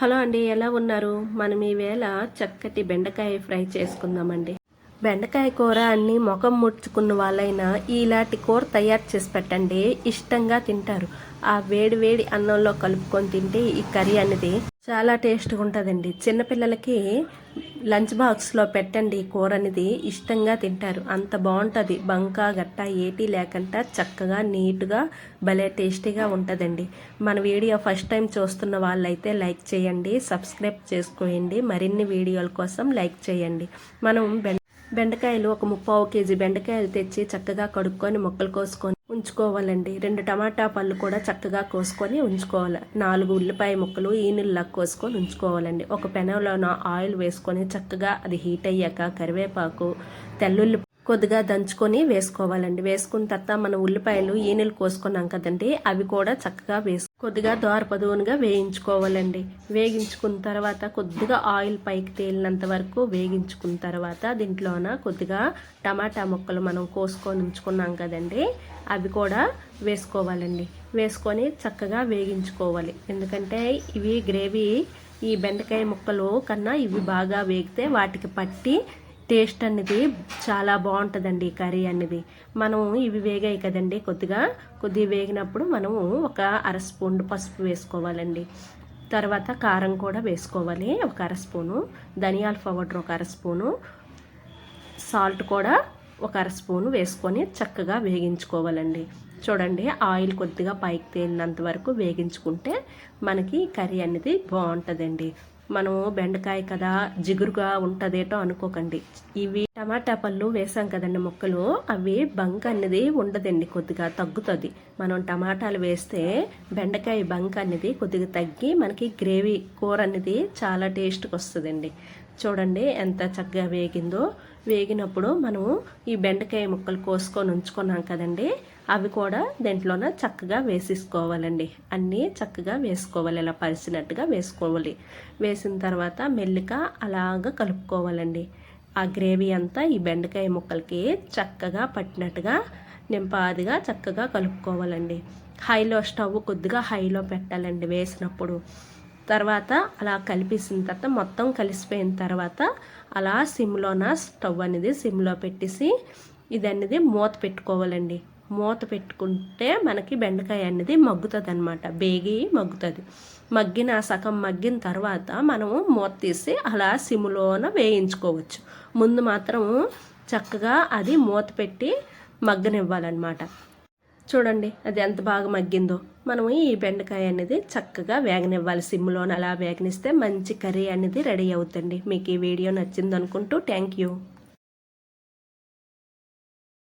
Hello అండి ఎలా ఉన్నారు? మనం ఈవేళ చక్కటి బెండకాయ ఫ్రై చేసుకుందామండి. బెండకాయ కూర అన్ని ముఖం ముడుచుకున్న వాళ్ళైనా ఇలాంటి కూర తయారు చేసి పెట్టండి. ఇష్టంగా తింటారు. ఆ వేడి వేడి అన్నంలో కలుపుకొని తింటే ఈ కర్రీ అనేది చాలా టేస్ట్గా ఉంటుందండి. చిన్నపిల్లలకి లంచ్ బాక్స్లో పెట్టండి కూర అనేది. ఇష్టంగా తింటారు. అంత బాగుంటుంది. బంక గట్ట ఏటి లేకుండా చక్కగా నీట్గా భలే టేస్టీగా ఉంటుందండి. మన వీడియో ఫస్ట్ టైం చూస్తున్న వాళ్ళైతే లైక్ చేయండి సబ్స్క్రైబ్ చేసుకోండి. మరిన్ని వీడియోల కోసం లైక్ చేయండి. మనం బెండకాయలు ఒక ముప్పావు కేజీ బెండకాయలు తెచ్చి చక్కగా కడుక్కొని ముక్కలు కోసుకొని ఉంచుకోవాలండి. రెండు టమాటా పళ్ళు కూడా చక్కగా కోసుకొని ఉంచుకోవాలి. నాలుగు ఉల్లిపాయ ముక్కలు ఈనుల్లా కోసుకొని ఉంచుకోవాలండి. ఒక పెనంలో ఆయిల్ వేసుకొని చక్కగా అది హీట్ అయ్యాక కరివేపాకు తెల్లుల్లి కొద్దిగా దంచుకొని వేసుకోవాలండి. వేసుకున్న తర్వాత మనం ఉల్లిపాయలు ఈనెలు కోసుకున్నాం కదండి అవి కూడా చక్కగా వేసు కొద్దిగా దోరపదువునుగా వేయించుకోవాలండి. వేగించుకున్న తర్వాత కొద్దిగా ఆయిల్ పైకి తేలినంత వరకు వేగించుకున్న తర్వాత దీంట్లోన కొద్దిగా టమాటా ముక్కలు మనం కోసుకొని ఉంచుకున్నాం కదండి అవి కూడా వేసుకోవాలండి. వేసుకొని చక్కగా వేగించుకోవాలి. ఎందుకంటే ఇవి గ్రేవీ ఈ బెండకాయ ముక్కలు కన్నా ఇవి బాగా వేగితే వాటికి పట్టి టేస్ట్ అనేది చాలా బాగుంటుందండి ఈ కర్రీ అనేది. మనం ఇవి వేగాయి కదండి కొద్దిగా. కొద్దిగా వేగినప్పుడు మనము ఒక అర స్పూన్ పసుపు వేసుకోవాలండి. తర్వాత కారం కూడా వేసుకోవాలి. ఒక అర స్పూను. ధనియాల పౌడర్ ఒక అర స్పూను. సాల్ట్ కూడా ఒక అర స్పూను వేసుకొని చక్కగా వేగించుకోవాలండి. చూడండి ఆయిల్ కొద్దిగా పైకి తేలినంత వరకు వేగించుకుంటే మనకి కర్రీ అనేది బాగుంటుందండి. మనము బెండకాయ కదా జిగురుగా ఉంటుందేటో అనుకోకండి. ఇవి టమాటా పళ్ళు వేసాం కదండి మొక్కలు. అవి బంక్ అనేది ఉండదండి కొద్దిగా తగ్గుతుంది. మనం టమాటాలు వేస్తే బెండకాయ బంక్ అనేది కొద్దిగా తగ్గి మనకి గ్రేవీ కూర అనేది చాలా టేస్ట్కి వస్తుందండి. చూడండి ఎంత చక్కగా వేగిందో. వేగినప్పుడు మనము ఈ బెండకాయ ముక్కలు కోసుకొని ఉంచుకున్నాం కదండి. అవి కూడా దీంట్లోన చక్కగా వేసేసుకోవాలండి. అన్నీ చక్కగా వేసుకోవాలి ఇలా పరిచినట్టుగా వేసుకోవాలి. వేసిన తర్వాత మెల్లిక అలాగ కలుపుకోవాలండి. ఆ గ్రేవీ అంతా ఈ బెండకాయ ముక్కలకి చక్కగా పట్టినట్టుగా నింపాదిగా చక్కగా కలుపుకోవాలండి. హైలో స్టవ్ కొద్దిగా హైలో పెట్టాలండి వేసినప్పుడు. తర్వాత అలా కలిపేసిన తర్వాత మొత్తం కలిసిపోయిన తర్వాత అలా సిమ్లోన స్టవ్ అనేది సిమ్లో పెట్టేసి ఇది అనేది మూత పెట్టుకోవాలండి. మూత పెట్టుకుంటే మనకి బెండకాయ అనేది మగ్గుతుంది అనమాట బేగి మగ్గుతుంది. మగ్గిన సగం మగ్గిన తర్వాత మనము మూత తీసి అలా సిమ్లోన వేయించుకోవచ్చు. ముందు మాత్రం చక్కగా అది మూత పెట్టి మగ్గనివ్వాలన్నమాట. చూడండి అది ఎంత బాగా మగ్గిందో. మనం ఈ బెండకాయ అనేది చక్కగా వేగనివ్వాలి సిమ్లోని. అలా వేగనిస్తే మంచి కర్రీ అనేది రెడీ అవుతుంది. మీకు ఈ వీడియో నచ్చింది అనుకుంటూ థ్యాంక్ యూ.